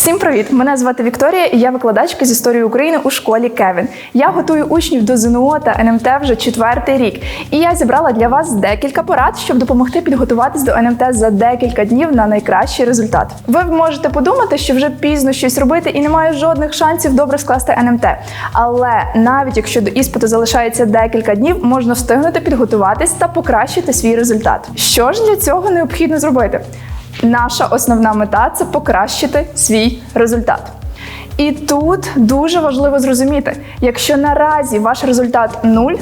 Всім привіт! Мене звати Вікторія, і я викладачка з історії України у школі Кевін. Я готую учнів до ЗНО та НМТ вже четвертий рік. І я зібрала для вас декілька порад, щоб допомогти підготуватись до НМТ за декілька днів на найкращий результат. Ви можете подумати, що вже пізно щось робити і немає жодних шансів добре скласти НМТ. Але навіть якщо до іспиту залишається декілька днів, можна встигнути підготуватись та покращити свій результат. Що ж для цього необхідно зробити? Наша основна мета це покращити свій результат. І тут дуже важливо зрозуміти, якщо наразі ваш результат 0,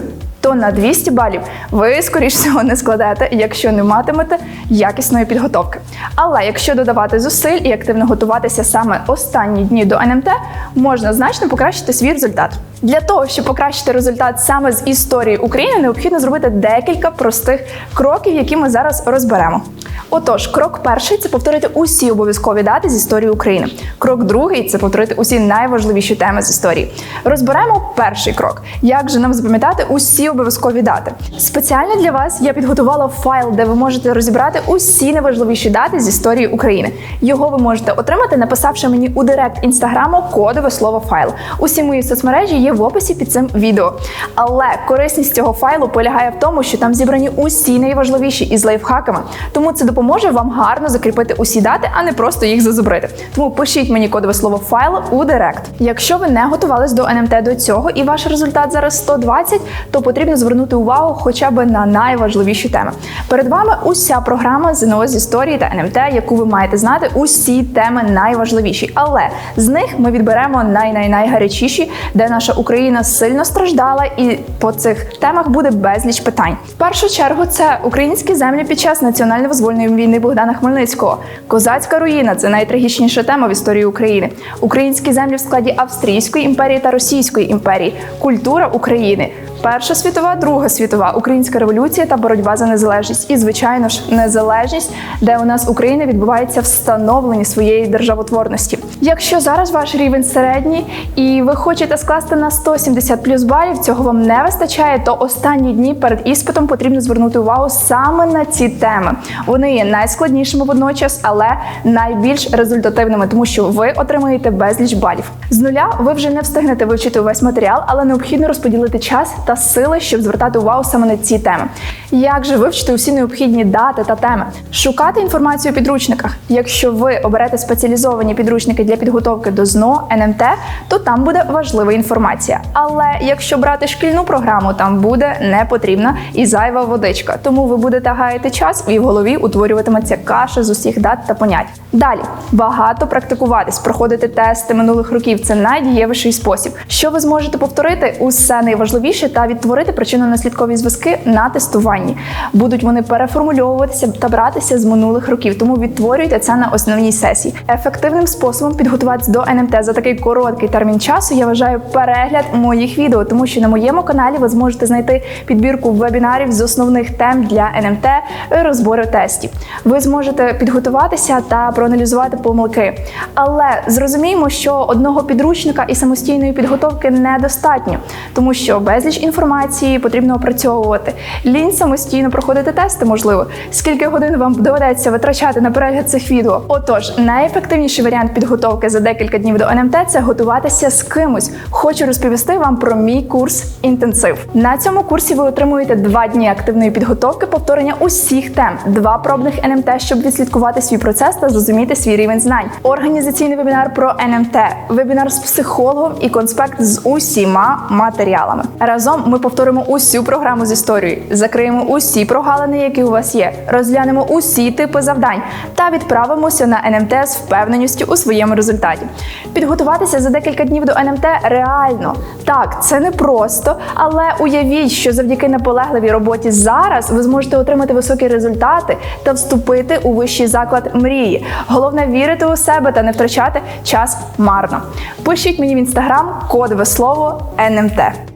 то на 200 балів ви, скоріш всього, не складете, якщо не матимете якісної підготовки. Але якщо додавати зусиль і активно готуватися саме останні дні до НМТ, можна значно покращити свій результат. Для того, щоб покращити результат саме з історії України, необхідно зробити декілька простих кроків, які ми зараз розберемо. Отож, крок перший це повторити усі обов'язкові дати з історії України. Крок другий це повторити усі найважливіші теми з історії. Розберемо перший крок. Як же нам запам'ятати усі обов'язкові дати? Спеціально для вас я підготувала файл, де ви можете розібрати усі найважливіші дати з історії України. Його ви можете отримати, написавши мені у директ інстаграму кодове слово файл. Усі мої соцмережі є в описі під цим відео. Але корисність цього файлу полягає в тому, що там зібрані усі найважливіші із лайфхаками. Тому це допоможе вам гарно закріпити усі дати, а не просто їх зазубрити. Тому пишіть мені кодове слово файл у директ. Якщо ви не готувались до НМТ до цього і ваш результат зараз 120, то потрібно звернути увагу хоча б на найважливіші теми. Перед вами уся програма ЗНО з історії та НМТ, яку ви маєте знати, усі теми найважливіші. Але з них ми відберемо най-най-найгарячіші, де наша Україна сильно страждала, і по цих темах буде безліч питань. В першу чергу це українські землі під час національно-визвольної війни Богдана Хмельницького. Козацька руїна це найтрагічніша тема в історії України. Українські землі в складі Австрійської імперії та Російської імперії, культура України. Перша світова, Друга світова, Українська революція та боротьба за незалежність. І, звичайно ж, незалежність, де у нас Україна відбувається встановлення своєї державотворності. Якщо зараз ваш рівень середній і ви хочете скласти на 170 плюс балів, цього вам не вистачає, то останні дні перед іспитом потрібно звернути увагу саме на ці теми. Вони є найскладнішими водночас, але найбільш результативними, тому що ви отримаєте безліч балів. З нуля ви вже не встигнете вивчити увесь матеріал, але необхідно розподілити час та сили, щоб звертати увагу саме на ці теми. Як же вивчити усі необхідні дати та теми? Шукати інформацію у підручниках. Якщо ви оберете спеціалізовані підручники для підготовки до ЗНО, НМТ, то там буде важлива інформація. Але якщо брати шкільну програму, там буде не потрібна і зайва водичка. Тому ви будете гаяти час і в голові утворюватиметься каша з усіх дат та понять. Далі багато практикуватись, проходити тести минулих років це найдієвіший спосіб. Що ви зможете повторити усе найважливіше та відтворити причинно-наслідкові зв'язки на тестуванні. Будуть вони переформульовуватися та братися з минулих років, тому відтворюйте це на основній сесії. Ефективним способом підготуватися до НМТ за такий короткий термін часу я вважаю перегляд моїх відео, тому що на моєму каналі ви зможете знайти підбірку вебінарів з основних тем для НМТ розбору тестів. Ви зможете підготуватися та проаналізувати помилки. Але зрозуміємо, що одного підручника і самостійної підготовки недостатньо, тому що безліч інформації потрібно опрацьовувати. Лінь самостійно проходити тести, можливо. Скільки годин вам доведеться витрачати на перегляд цих відео? Отож, найефективніший варіант підготовки за декілька днів до НМТ це готуватися з кимось. Хочу розповісти вам про мій курс інтенсив. На цьому курсі ви отримуєте два дні активної підготовки, повторення усіх тем, два пробних НМТ, щоб відслідкувати свій процес та зрозуміти свій рівень знань. Організаційний вебінар про НМТ, вебінар з психологом і конспект з усіма матеріалами. Разом ми повторимо усю програму з історії, закриємо усі прогалини, які у вас є, розглянемо усі типи завдань та відправимося на НМТ з впевненістю у своєму результаті. Підготуватися за декілька днів до НМТ реально. Так, це не просто, але уявіть, що завдяки наполегливій роботі зараз ви зможете отримати високі результати та вступити у вищий заклад мрії. Головне вірити у себе та не втрачати час марно. Пишіть мені в інстаграм кодове слово НМТ.